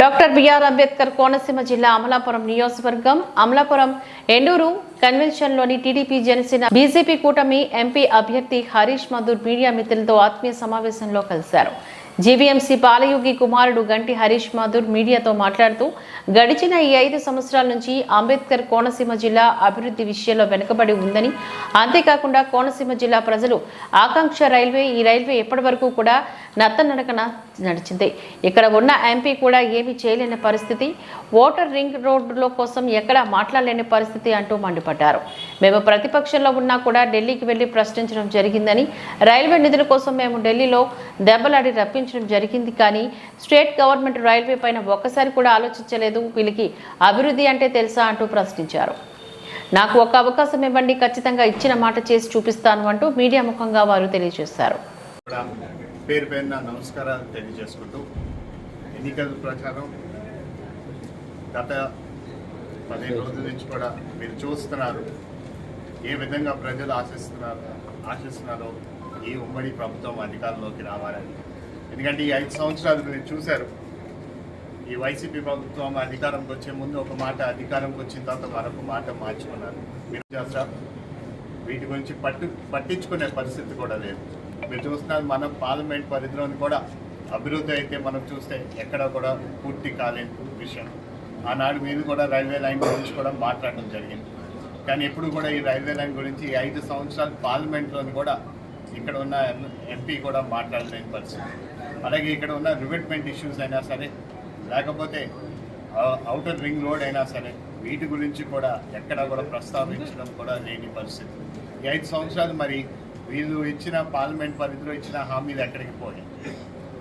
Doctor BR Ambedkar Konaseema జిల్లా అమలాపురం నియోజకవర్గం. అమలాపురం ఎండూరు కన్వెన్షన్లోని టీడీపీ జనసేన బీజేపీ కూటమి ఎంపీ అభ్యర్థి హరీష్ మధుర్ మీడియా మిత్రులతో ఆత్మీయ సమావేశంలో కలిశారు. జీవీఎంసీ పాలయోగి కుమారుడు గంటి హరీష్ మాధుర్ మీడియాతో మాట్లాడుతూ గడిచిన ఈ ఐదు సంవత్సరాల నుంచి అంబేద్కర్ కోనసీమ జిల్లా అభివృద్ధి విషయంలో వెనుకబడి ఉందని అంతేకాకుండా కోనసీమ జిల్లా ప్రజలు ఆకాంక్ష రైల్వే ఈ రైల్వే ఎప్పటి వరకు కూడా నత్తనడకన నడిచింది. ఇక్కడ ఉన్న ఎంపీ కూడా ఏమీ చేయలేని పరిస్థితి. ఓటర్ రింగ్ రోడ్డులో కోసం ఎక్కడా మాట్లాడలేని పరిస్థితి అంటూ మండిపడ్డారు. మేము ప్రతిపక్షంలో ఉన్నా కూడా ఢిల్లీకి వెళ్ళి ప్రశ్నించడం జరిగిందని రైల్వే నిధుల కోసం మేము ఢిల్లీలో దెబ్బలాడి రప్పించడం జరిగింది కానీ స్టేట్ గవర్నమెంట్ రైల్వే పైన ఒక్కసారి కూడా ఆలోచించలేదు. వీళ్ళకి అభివృద్ధి అంటే తెలుసా అంటూ ప్రశ్నించారు. నాకు ఒక అవకాశం ఇవ్వండి ఖచ్చితంగా ఇచ్చిన మాట చేసి చూపిస్తాను అంటూ మీడియా ముఖంగా వారు తెలియజేశారు. పేరు పేరున నమస్కారాలు తెలియజేసుకుంటూ ఎన్నికల ప్రచారం గత పదిహేను రోజుల నుంచి కూడా మీరు చూస్తున్నారు ఏ విధంగా ప్రజలు ఆశిస్తున్నారు ఆశిస్తున్నారో ఈ ఉమ్మడి ప్రభుత్వం అధికారంలోకి రావాలని. ఎందుకంటే ఈ ఐదు సంవత్సరాలు మీరు చూశారు ఈ వైసీపీ ప్రభుత్వం అధికారంకి వచ్చే ముందు ఒక మాట అధికారంకి వచ్చిన తర్వాత మరొక మాట మార్చుకున్నారు. మీరు వీటి గురించి పట్టు పట్టించుకునే పరిస్థితి కూడా లేదు. మీరు చూస్తున్నారు మన పార్లమెంట్ పరిధిలోని కూడా అభివృద్ధి అయితే మనం చూస్తే ఎక్కడ కూడా పూర్తి కాలేని విషయం. ఆనాడు మీరు కూడా రైల్వే లైన్ గురించి కూడా మాట్లాడడం జరిగింది. కానీ ఎప్పుడు కూడా ఈ రైల్వే లైన్ గురించి ఈ ఐదు సంవత్సరాలు పార్లమెంట్లోని కూడా ఇక్కడ ఉన్న ఎంపీ కూడా మాట్లాడలేని పరిస్థితి. అలాగే ఇక్కడ ఉన్న రివెట్మెంట్ ఇష్యూస్ అయినా సరే లేకపోతే అవుటర్ రింగ్ రోడ్ అయినా సరే వీటి గురించి కూడా ఎక్కడ కూడా ప్రస్తావించడం కూడా లేని పరిస్థితి. ఈ ఐదు సంవత్సరాలు మరి వీళ్ళు ఇచ్చిన పార్లమెంట్ పరిధిలో ఇచ్చిన హామీలు ఎక్కడికి పోయాయి?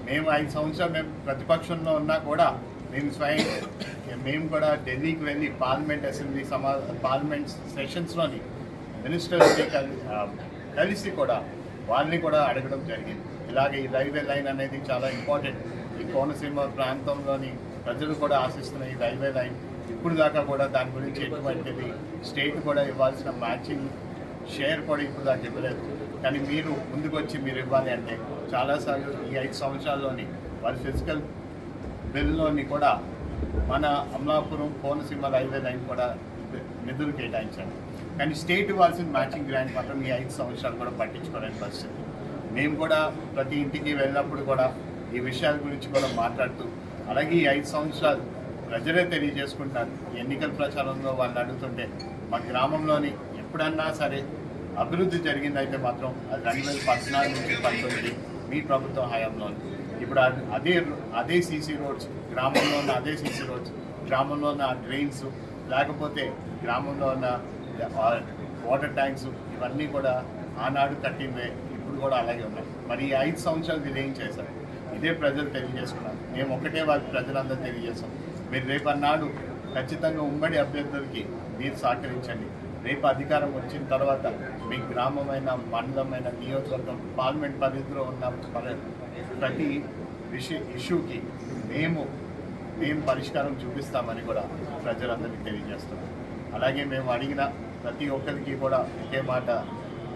మేము ఐదు సంవత్సరాలు మేము ప్రతిపక్షంలో ఉన్నా కూడా మేము స్వయం మేము కూడా ఢిల్లీకి వెళ్ళి పార్లమెంట్ అసెంబ్లీ సమా పార్లమెంట్ సెషన్స్లోని మినిస్టర్స్ని కలిసి కలిసి కూడా వాళ్ళని కూడా అడగడం జరిగింది. ఇలాగే ఈ రైల్వే లైన్ అనేది చాలా ఇంపార్టెంట్. ఈ కోనసీమ ప్రాంతంలోని ప్రజలు కూడా ఆశిస్తున్న ఈ రైల్వే లైన్ ఇప్పుడు దాకా కూడా దాని గురించి ఎటువంటిది స్టేట్ కూడా ఇవ్వాల్సిన మ్యాచింగ్ షేర్ కూడా ఇప్పుడు దాకా ఇవ్వలేదు. కానీ మీరు ముందుకు వచ్చి మీరు ఇవ్వాలి అంటే చాలాసార్లు ఈ ఐదు సంవత్సరాల్లోని వారి ఫిజికల్ బిల్లోని కూడా మన అమలాపురం కోనసీమ రైల్వే లైన్ కూడా నిధులు కేటాయించారు. కానీ స్టేట్ ఇవ్వాల్సిన మ్యాచింగ్ గ్రాంట్ మాత్రం ఈ ఐదు సంవత్సరాలు కూడా పట్టించుకోలేని పరిస్థితి. మేము కూడా ప్రతి ఇంటికి వెళ్ళినప్పుడు కూడా ఈ విషయాల గురించి కూడా మాట్లాడుతూ అలాగే ఈ ఐదు సంవత్సరాలు ప్రజలే తెలియజేసుకుంటారు ఎన్నికల ప్రచారంలో వాళ్ళు అడుగుతుంటే మా గ్రామంలోని ఎప్పుడన్నా సరే అభివృద్ధి జరిగిందైతే మాత్రం అది రెండు వేల పద్నాలుగు నుంచి పంతొమ్మిది మీ ప్రభుత్వం హయాంలో ఇప్పుడు అదే అదే సీసీ రోడ్స్ గ్రామంలో ఉన్న అదే సీసీ రోడ్స్ గ్రామంలో ఉన్న డ్రైన్స్ లేకపోతే గ్రామంలో ఉన్న వాటర్ ట్యాంక్స్ ఇవన్నీ కూడా ఆనాడు కట్టినవే ఇప్పుడు కూడా అలాగే ఉన్నాయి. మరి ఈ ఐదు సంవత్సరాలు వీళ్ళు ఏం చేశారు? ఇదే ప్రజలు తెలియజేసుకున్నారు మేము ఒకటే వారి ప్రజలందరూ తెలియజేస్తాం. మీరు రేపన్నాడు ఖచ్చితంగా ఉమ్మడి అభ్యర్థులకి మీరు సహకరించండి. రేపు అధికారం వచ్చిన తర్వాత మీ గ్రామమైన మండలమైన నియోజకవర్గం పార్లమెంట్ పరిధిలో ఉన్న ప్రతి విషయ ఇష్యూకి మేము మేము పరిష్కారం చూపిస్తామని కూడా ప్రజలందరికీ తెలియజేస్తున్నాం. అలాగే మేము అడిగిన ప్రతి ఒక్కరికి కూడా ఒకే మాట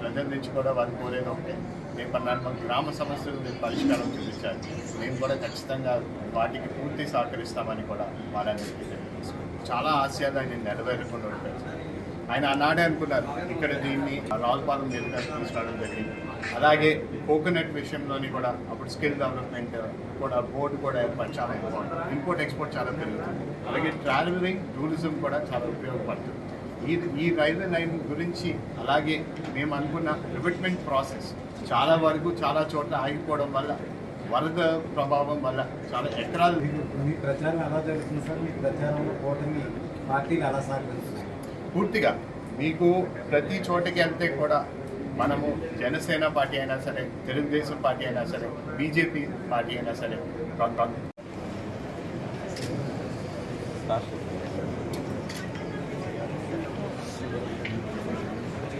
ప్రజల నుంచి కూడా వారు కోరేది ఒకటే రేపు అన్నాడు మాకు గ్రామ సమస్యలు మీరు పరిష్కారం చూపించాలి. మేము కూడా ఖచ్చితంగా వాటికి పూర్తి సహకరిస్తామని కూడా వాళ్ళందరికీ తెలియజేసుకున్నాం చాలా ఆశయాలు ఆయన నెరవేరకుండా ఉంటారు ఆయన ఆనాడే అనుకున్నారు ఇక్కడ దీన్ని రావులపాలెం మీదుగా తీసుకురావడం జరిగింది. అలాగే కోకోనట్ విషయంలోని కూడా అప్పుడు స్కిల్ డెవలప్మెంట్ కూడా బోర్డు కూడా ఏర్పాటు చాలా ఇంపార్టెంట్. ఇంపోర్ట్ ఎక్స్పోర్ట్ చాలా పెరుగుతుంది. అలాగే ట్రావెలింగ్ టూరిజం కూడా చాలా ఉపయోగపడుతుంది. ఈ ఈ రైల్వే లైన్ గురించి అలాగే మేము అనుకున్న రివిట్మెంట్ ప్రాసెస్ చాలా వరకు చాలా చోట్ల ఆగిపోవడం వల్ల వరద ప్రభావం వల్ల చాలా ఎకరాలు మీ ప్రచారం ఎలా జరుగుతుంది సార్? మీ ప్రచారంలో కూటమి పార్టీలు ఎలా సహకరిస్తుంది? పూర్తిగా మీకు ప్రతి చోటకి వెళ్తే కూడా మనము జనసేన పార్టీ అయినా సరే తెలుగుదేశం పార్టీ అయినా సరే బీజేపీ పార్టీ అయినా సరే